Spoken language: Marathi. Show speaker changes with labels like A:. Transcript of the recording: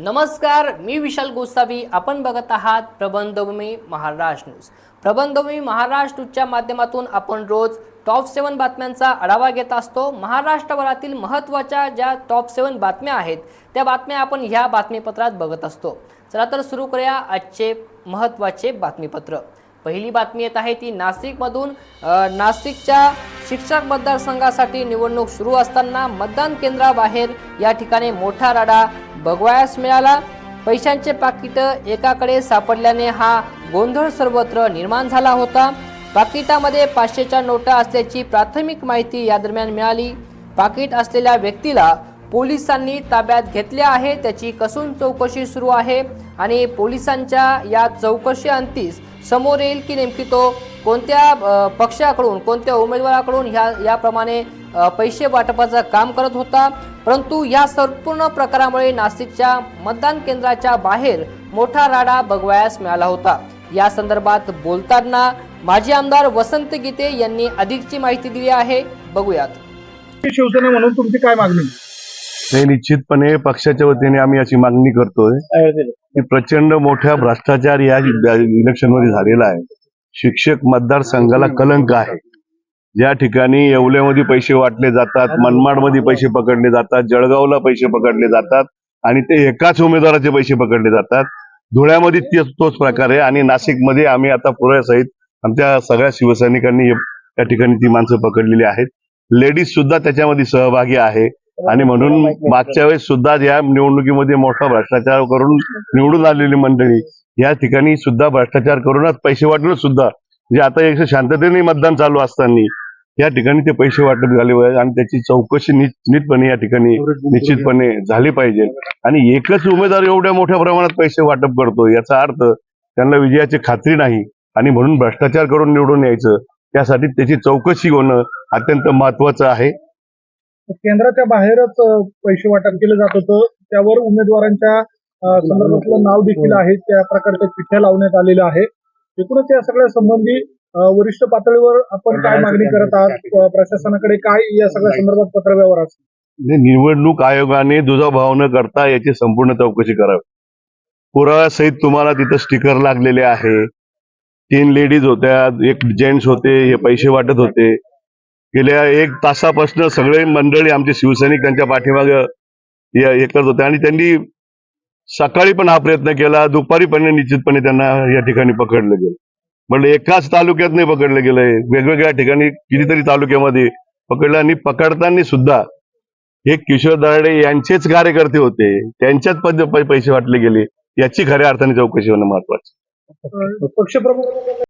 A: नमस्कार मी विशाल गोसावी. आपण बघत आहात प्रबंधभूमी महाराष्ट्र न्यूज. प्रबंधभूमी महाराष्ट्र न्यूजच्या माध्यमातून आपण रोज टॉप सेवन बातम्यांचा आढावा घेत असतो. महाराष्ट्रभरातील महत्त्वाच्या ज्या टॉप सेवन बातम्या आहेत त्या बातम्या आपण ह्या बातमीपत्रात बघत असतो. चला तर सुरू करूया आजचे महत्त्वाचे बातमीपत्र. पहिली बातमी येत आहे ती नाशिकमधून. नाशिकच्या शिक्षक मतदारसंघासाठी निवडणूक सुरू असताना मतदान केंद्राबाहेर या ठिकाणी मोठा राडा बघवायस मिळाला. पैशांचे पाकिट एकाकडे सापडल्याने हा गोंधळ सर्वत्र निर्माण झाला होता. पाकिटामध्ये पाचशेच्या नोटा असल्याची प्राथमिक माहिती या दरम्यान मिळाली. पाकिट असलेल्या व्यक्तीला पोलिसांनी ताब्यात घेतले आहे. त्याची कसून चौकशी सुरू आहे आणि पोलिसांच्या या चौकशी अंतीस समोर येईल की नेमकी तो कोणत्या पक्षाकडून कोणत्या उमेदवाराकडून ह्या याप्रमाणे पैसे वाटपाचं काम करत होता परंतु या संपूर्ण प्रकारामुळे नाशिकच्या मतदान केंद्राच्या बाहेर मोठा राडा बघवायस मिळाला होता. या संदर्भात बोलताना माजी आमदार वसंत गीते यांनी अधिकची माहिती दिली आहे. बघूयात.
B: शिवसेना म्हणून तुमची काय मागणी?
C: नाही निश्चितपणे पक्षाच्या वतीने आम्ही अशी मागणी करतोय. की प्रचंड मोठ्या भ्रष्टाचार या इलेक्शनमध्ये झालेला आहे. शिक्षक मतदारसंघाला कलंक आहे. ज्या ठिकाणी येवल्यामध्ये पैसे वाटले जातात मनमाडमध्ये पैसे पकडले जातात जळगावला पैसे पकडले जातात आणि ते एकाच उमेदवाराचे पैसे पकडले जातात धुळ्यामध्ये तेच तोच प्रकार आहे आणि नाशिकमध्ये आम्ही आता पुण्यासहित आमच्या सगळ्या शिवसैनिकांनी त्या ठिकाणी ती माणसं पकडलेली आहेत. लेडीज सुद्धा त्याच्यामध्ये सहभागी आहे आणि म्हणून मागच्या वेळेस सुद्धा या निवडणुकीमध्ये मोठा भ्रष्टाचार करून निवडून आलेली मंडळी या ठिकाणी सुद्धा भ्रष्टाचार करूनच पैसे वाटून सुद्धा म्हणजे आता एक शांततेने मतदान चालू असताना या ठिकाणी ते पैसे वाटप झाले पाहिजे आणि त्याची चौकशी नीटपणे या ठिकाणी निश्चितपणे झाली पाहिजे. आणि एकच उमेदवार एवढ्या मोठ्या प्रमाणात पैसे वाटप करतो याचा अर्थ त्यांना विजयाची खात्री नाही आणि म्हणून भ्रष्टाचार करून निवडून यायचं त्यासाठी त्याची चौकशी होणं अत्यंत महत्वाचं आहे.
B: केंद्राच्या बाहेरच पैसे वाटप केलं जात होतं. त्यावर उमेदवारांच्या संदर्भातलं नाव देखील आहे. त्या प्रकारच्या चिठ्ठ्या लावण्यात आलेल्या आहे एकूणच या सगळ्या संबंधी वरिष्ठ पातळीवर आपण काय मागणी करत आहात? प्रशासनाकडे काय या सगळ्या संदर्भात पत्रव्यवहार असतो
C: निवडणूक आयोगाने दुजाभाव न करता याची संपूर्ण चौकशी करावी. पुराव्यासहित तुम्हाला तिथं स्टिकर लागलेले आहे. तीन लेडीज होत्या एक जेंट्स होते हे पैसे वाटत होते. गेल्या एक तासापासून सगळे मंडळी आमचे शिवसैनिक त्यांच्या पाठीमागे हे हे करत होते. आणि त्यांनी सकाळी पण हा प्रयत्न केला दुपारी पण निश्चितपणे त्यांना या ठिकाणी पकडलं गेलं. म्हणलं एकाच तालुक्यात नाही पकडलं गेलंय. वेगवेगळ्या ठिकाणी कितीतरी तालुक्यामध्ये पकडलं आणि पकडताना सुद्धा हे किशोर दराडे यांचेच कार्यकर्ते होते. त्यांच्याच पद पैसे वाटले गेले. याची खऱ्या अर्थाने चौकशी होणं महत्वाचं.
B: पक्षप्रमुख